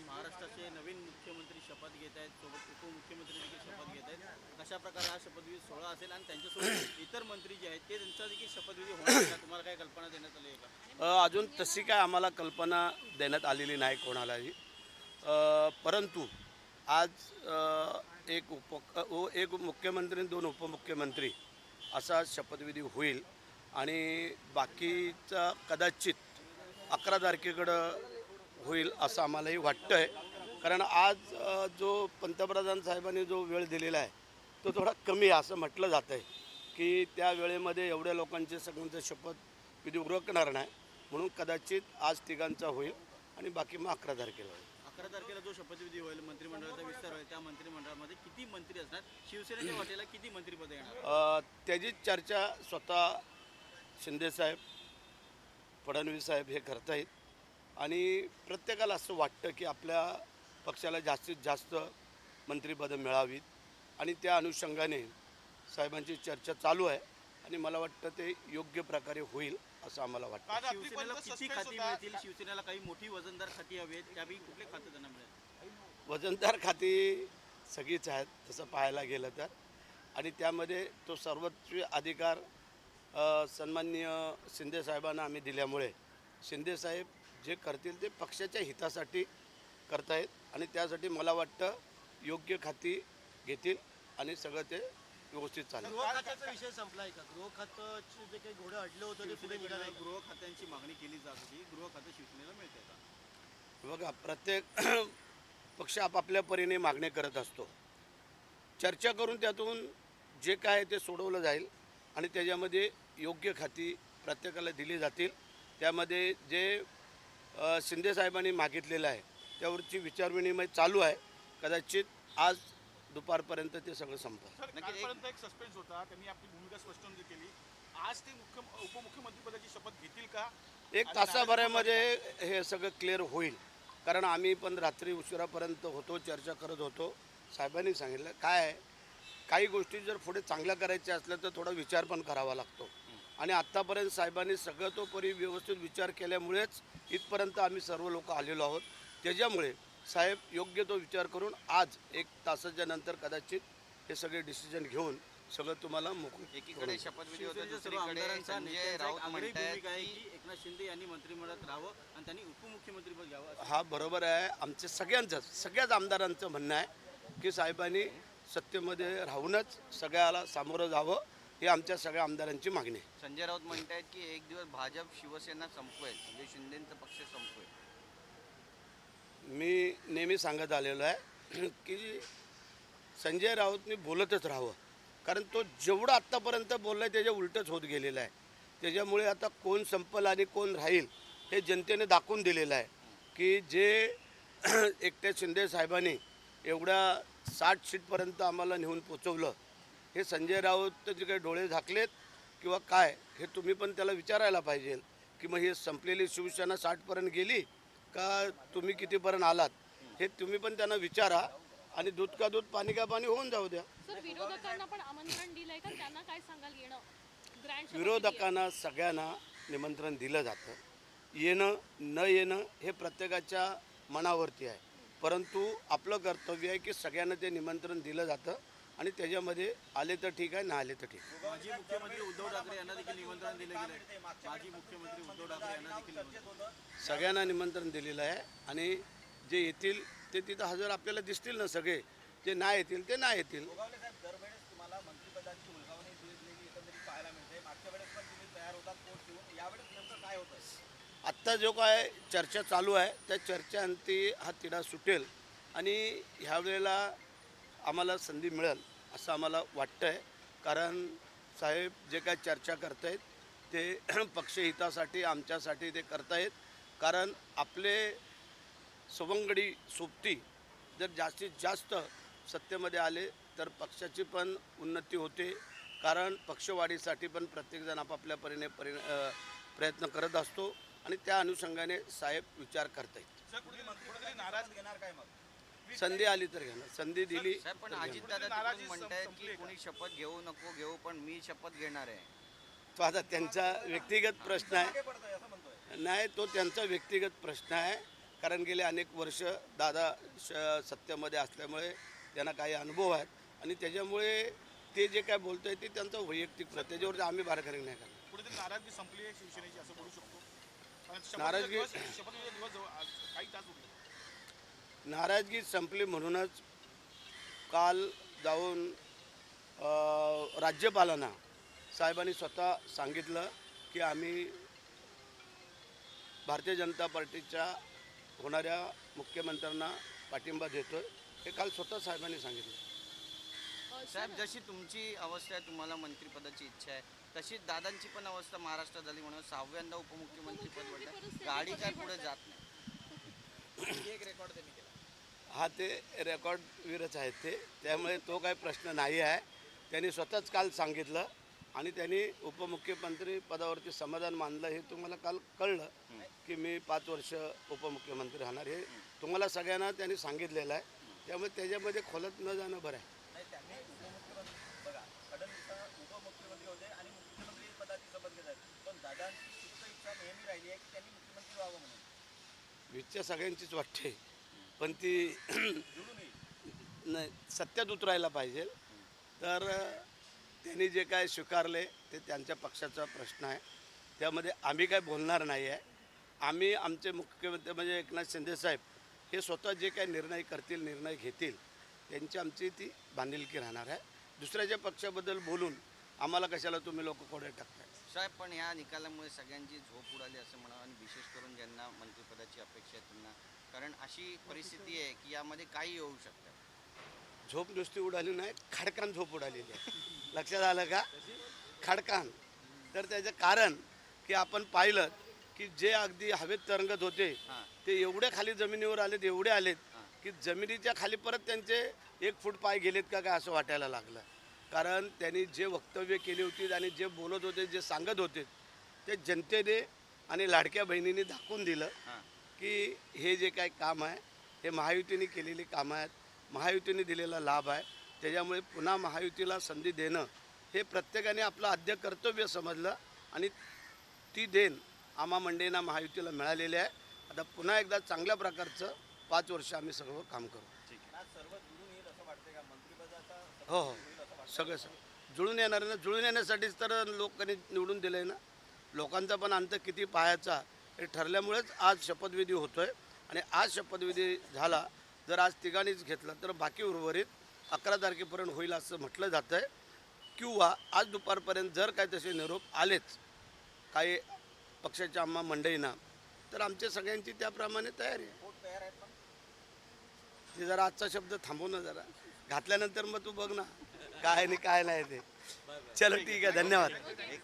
महाराष्ट्राचे नवीन मुख्यमंत्री शपथ घेत आहेत सोबत उपमुख्यमंत्री देखील शपथ घेत आहेत. कशा प्रकारे हा शपथविधी सोहळा असेल आणि त्यांच्यासोबत इतर मंत्री जे आहेत ते त्यांचा देखील शपथविधी होणार का? तुम्हाला काय कल्पना देण्यात आली आहे का? अजून तशी काय आम्हाला कल्पना देण्यात आलेली नाही कोणालाही. परंतु आज एक उप एक मुख्यमंत्री दोन उपमुख्यमंत्री असा शपथविधी होईल आणि बाकीचा कदाचित अकरा तारखेकडं होईल असं आम्हालाही वाटतं आहे कारण आज जो पंतप्रधान साहेबांनी जो वेळ दिलेला आहे तो थोडा कमी आहे असं म्हटलं जातं आहे की त्या वेळेमध्ये एवढ्या लोकांचे सगळ्यांचं शपथविधी उरकणार नाही. म्हणून कदाचित आज तिघांचा होईल आणि बाकी मग अकरा तारखेला होईल. अकरा तारखेला जो शपथविधी होईल मंत्रिमंडळाचा विस्तार होईल त्या मंत्रिमंडळामध्ये किती मंत्री असणार? शिवसेनेच्या वाटेला किती मंत्रीपदं येणार? त्याची चर्चा स्वतः शिंदेसाहेब फडणवीस साहेब हे करतायत. आणि प्रत्येकाला असं वाटतं की आपल्या पक्षाला जास्तीत जास्त मंत्रिपदं मिळावीत. आणि त्या अनुषंगाने साहेबांची चर्चा चालू आहे आणि मला वाटतं ते योग्य प्रकारे होईल असं आम्हाला वाटतं. शिवसेनेला किती खाती. मिळतील? शिवसेनेला काही मोठी वजनदार खाती हवी आहेत कुठले खाते त्यांना मिळेल? वजनदार खाती सगळीच आहेत तसं पाहायला गेलं तर. आणि त्यामध्ये तो सर्वोच्च अधिकार अ, सन्माननीय शिंदे साहेबांना आम्ही दिल्यामुळे शिंदे साहेब जे करतील ते पक्षाच्या हितासाठी करतायत आणि त्यासाठी मला वाटतं योग्य खाती घेतील आणि सगळं ते व्यवस्थित चालेल. गृह खात्याचा विषय संपलाय का? गृह खात्याचे जे काही घोडं अडलं होतं ते पुढे निघालं गृह खात्यांची मागणी केली जात होती. गृह खातं शिवसेनेला मिळते का? बघा प्रत्येक पक्ष आपापल्या परीने मागणी करत असतो. चर्चा करून त्यातून जे काय आहे ते सोडवलं जाईल आणि त्याच्यामध्ये योग्य खाती प्रत्येकाला दिली जातील. त्यामध्ये जे अ, शिंदे साहेबांनी मागितलेलं आहे. त्यावरची विचारविनिमय चालू आहे. कदाचित आज दुपारपर्यंत ते सगळं संपलं कालपर्यंत एक सस्पेन्स होता. त्यांनी आपली भूमिका स्पष्ट केली आज ते मुख्य उपमुख्यमंत्रीपदाची शपथ घेतील का? एक तासाभरामध्ये हे सगळं क्लिअर होईल. कारण आम्ही पण रात्री उशिरापर्यंत होतो चर्चा करत होतो. साहेबांनी सांगितलं काय आहे? काही गोष्टी जर पुढे चांगल्या करायच्या असल्या तर थोडा विचार पण करावा लागतो. आणि आत्तापर्यंत साहेबांनी सगळं तो परी व्यवस्थित विचार केल्यामुळेच इथपर्यंत आम्ही सर्व लोक आलेलो आहोत. त्याच्यामुळे साहेब योग्य तो विचार करून आज एक तासाच्या नंतर कदाचित हे सगळे डिसिजन घेऊन सगळं तुम्हाला मोकळं एकीकडे शपथविधी होता दुसरीकडे संजय राऊत की एकनाथ शिंदे यांनी मंत्रिमंडळात राहावं आणि त्यांनी उपमुख्यमंत्रीपद घ्यावं हा बरोबर आहे. आमच्या सगळ्यांचंच सगळ्याच आमदारांचं म्हणणं आहे की साहेबांनी सत्तेमध्ये राहूनच सगळ्याला सामोरं जावं. ही आमच्या सगळ्या आमदारांची मागणी आहे. संजय राऊत म्हणतायत की एक दिवस भाजप शिवसेना संपवेल म्हणजे शिंदेचा पक्ष संपवेल. मी नेहमी सांगत आलेलो आहे की संजय राऊतनी बोलतच राहावं. कारण तो जेवढं आत्तापर्यंत बोलला आहे त्याच्या उलटच होत गेलेलं आहे. त्याच्यामुळे आता कोण संपल आणि कोण राहील हे जनतेने दाखवून दिलेलं आहे की जे एकट्या शिंदे साहेबांनी एवढ्या साठ सीटपर्यंत आम्हाला नेऊन पोचवलं हे संजय राऊत जे काही डोळे झाकलेत किंवा काय हे तुम्ही पण त्याला विचारायला पाहिजे की मग ही संपलेली शिवसेना साठपर्यंत गेली का तुम्ही कितीपर्यंत आलात? हे तुम्ही पण त्यांना विचारा आणि दूध का दूध पाणी का पाणी होऊन जाऊ द्या. सर विरोधकांना पण आमंत्रण दिलंय का? त्यांना काय सांगाल येणं? ग्रँड विरोधकांना सगळ्यांना निमंत्रण दिलं जातं. येणं न येणं हे प्रत्येकाच्या मनावरती आहे. परंतु आपलं कर्तव्य आहे की सगळ्यांना ते निमंत्रण दिलं जातं. आणि त्याच्यामध्ये आले तर ठीक आहे ना आले तर ठीक. माजी मुख्यमंत्री उद्धव ठाकरे यांना देखील निमंत्रण दिलं गेलं माजी मुख्यमंत्री उद्धव ठाकरे यांना देखील निमंत्रण सगळ्यांना निमंत्रण दिलेलं आहे आणि जे येतील ते तिथं हजर आपल्याला दिसतील ना सगळे. जे नाही येतील ते नाही येतील. गोगावले साहेब दरवेळेस तुम्हाला मंत्रिपदाची उलगावणी दिलेली एकंदरीत पाहायला मिळते मागच्या वेळेस पण तुम्ही तयार होतात पोट ठेवून यावेळेस नेमकं काय होतं आत्ता जो काय चर्चा चालू आहे त्या चर्चेअंती हा तिढा सुटेल. आणि ह्यावेळेला आम्हाला संधी मिळेल असं आम्हाला वाटतं आहे कारण साहेब जे काय चर्चा करतायत ते पक्षहितासाठी आमच्यासाठी ते करतायत. कारण आपले सवंगडी सोबती जर जास्तीत जास्त सत्तेमध्ये आले तर पक्षाची पण उन्नती होते. कारण पक्षवाढीसाठी पण प्रत्येकजण आपापल्या परीने परि प्रयत्न करत असतो. आणि त्या अनुषंगाने साहेब विचार करतायत. आहेत नाराज घेणार काय मग? संधी आली तर घेणार. संधी दिली पण नाराजी तिकडून म्हणतायत की? कोणी शपथ घेऊ नको घेऊ पण मी शपथ घेणार आहे. तो आता त्यांचा व्यक्तिगत प्रश्न आहे. नाही तो त्यांचा व्यक्तिगत प्रश्न आहे. कारण गेले अनेक वर्ष दादा श सत्तेमध्ये असल्यामुळे त्यांना काही अनुभव आहेत. आणि त्याच्यामुळे ते जे काय बोलत आहे ते त्यांचं वैयक्तिक मत त्याच्यावर आम्ही बारकाई नाही करणार कुठेतरी नाराजगी संपली आहे शिवसेनेची असं बोलू शकतो. नाराजगी- काही तास उरले. नाराजगी संपली म्हणूनच काल जाऊन अ, राज्यपालांना साहेबांनी स्वतः सांगितलं की आम्ही भारतीय जनता पार्टीच्या होणाऱ्या मुख्यमंत्र्यांना पाठिंबा देतोय हे काल स्वतः साहेबांनी सांगितलं. साहेब जशी तुमची अवस्था आहे तुम्हाला मंत्रिपदाची इच्छा आहे तशी दादांची पण अवस्था महाराष्ट्रात झाली म्हणून सहाव्यांदा उपमुख्यमंत्रीपद वाटतं गाडी काय पुढे जात नाही. एक रेकॉर्ड हा ते रेकॉर्डवीरच आहेत ते. त्यामुळे तो काही प्रश्न नाही आहे. त्यांनी स्वतःच काल सांगितलं आणि त्यांनी उपमुख्यमंत्री पदावरती समाधान मानलं हे तुम्हाला काल कळलं की मी पाच वर्ष उपमुख्यमंत्री राहणार. हे तुम्हाला सगळ्यांना त्यांनी सांगितलेलं आहे. त्यामुळे त्याच्यामध्ये खोलत न जाणं बरं आहे. इच्छा सगळ्यांचीच वाटते. पण ती नाही सत्यात उतरायला पाहिजे. तर त्यांनी जे काय स्वीकारले ते त्यांच्या पक्षाचा प्रश्न आहे. त्यामध्ये आम्ही काय बोलणार नाही आहे. आम्ही आमचे मुख्यमंत्री म्हणजे एकनाथ शिंदेसाहेब हे स्वतः जे काही निर्णय करतील निर्णय घेतील त्यांची आमची ती बांधिलकी राहणार आहे. दुसऱ्याच्या पक्षाबद्दल बोलून आम्हाला कशाला तुम्ही लोक कोडे टाकताय? साहेब पण ह्या निकालामुळे सगळ्यांची झोप उडाली असं म्हणावं आणि विशेष करून ज्यांना मंत्रिपदाची अपेक्षा आहे त्यांना कारण अशी परिस्थिती आहे की यामध्ये काही होऊ शकतं. झोप नुसती उडाली नाही खडकान झोप उडालेली आहे. लक्षात आलं का? खडकान. तर त्याचं कारण की आपण पाहिलं की जे अगदी हवेत तरंगत होते. ते एवढे खाली जमिनीवर आलेत एवढे आलेत. की जमिनीच्या खाली परत त्यांचे एक फूट पाय गेलेत का काय असं वाटायला लागलं. कारण त्यांनी जे वक्तव्य केली होती आणि जे बोलत होते जे सांगत होते ते जनतेने आणि लाडक्या बहिणींनी दाखवून दिलं. की हे जे काय काम आहे हे महायुतीने केलेली कामं आहेत. महायुतीने दिलेला लाभ आहे. त्याच्यामुळे पुन्हा महायुतीला संधी देणं हे प्रत्येकाने आपलं आद्य कर्तव्य समजलं आणि ती देण आम्हा मंडेंना महायुतीला मिळालेली आहे. आता पुन्हा एकदा चांगल्या प्रकारचं पाच वर्ष आम्ही सर्व काम करू. हो हो. सगळं सगळं. जुळून येणार ना? जुळून येण्यासाठीच तर लोकांनी निवडून दिलं आहे ना? लोकांचा पण अंत किती पाहायचा हे ठरल्यामुळेच आज शपथविधी होतो आहे आणि आज शपथविधी झाला जर आज तिघांनीच घेतला तर बाकी उर्वरित अकरा तारखेपर्यंत होईल असं म्हटलं जातं आहे किंवा आज दुपारपर्यंत जर काय तसे निरोप आलेच काही पक्षाच्या आम्हा मंडईना तर आमच्या सगळ्यांची त्याप्रमाणे तयारी आहे. ते जरा आजचा शब्द थांबव ना जरा. घातल्यानंतर मग तू बघ ना काय नाही काय नाही ते. चलो ठीक आहे धन्यवाद.